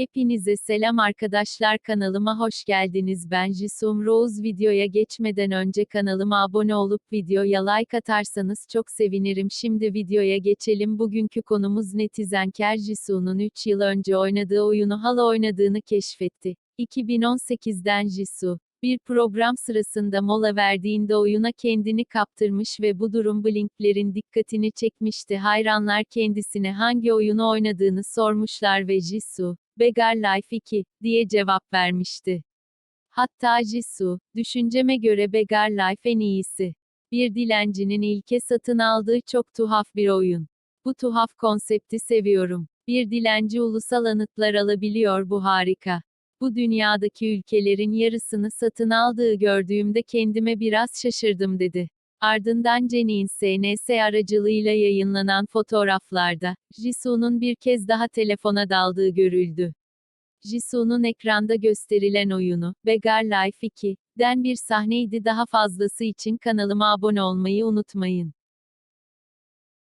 Hepinize selam arkadaşlar kanalıma hoş geldiniz ben Jisum Rose videoya geçmeden önce kanalıma abone olup videoya like atarsanız çok sevinirim şimdi videoya geçelim bugünkü konumuz netizenker Jisoo'nun 3 yıl önce oynadığı oyunu hala oynadığını keşfetti. 2018'den Jisoo, bir program sırasında mola verdiğinde oyuna kendini kaptırmış ve bu durum Blink'lerin dikkatini çekmişti. Hayranlar kendisine hangi oyunu oynadığını sormuşlar ve Jisoo, Begar Life 2, diye cevap vermişti. Hatta Jisoo, düşünceme göre Begar Life en iyisi. Bir dilencinin ilke satın aldığı çok tuhaf bir oyun. Bu tuhaf konsepti seviyorum. Bir dilenci ulusal anıtlar alabiliyor bu harika. Bu dünyadaki ülkelerin yarısını satın aldığı gördüğümde kendime biraz şaşırdım dedi. Ardından Jenny'in SNS aracılığıyla yayınlanan fotoğraflarda, Jisoo'nun bir kez daha telefona daldığı görüldü. Jisoo'nun ekranda gösterilen oyunu, Begar Life 2, den bir sahneydi daha fazlası için kanalıma abone olmayı unutmayın.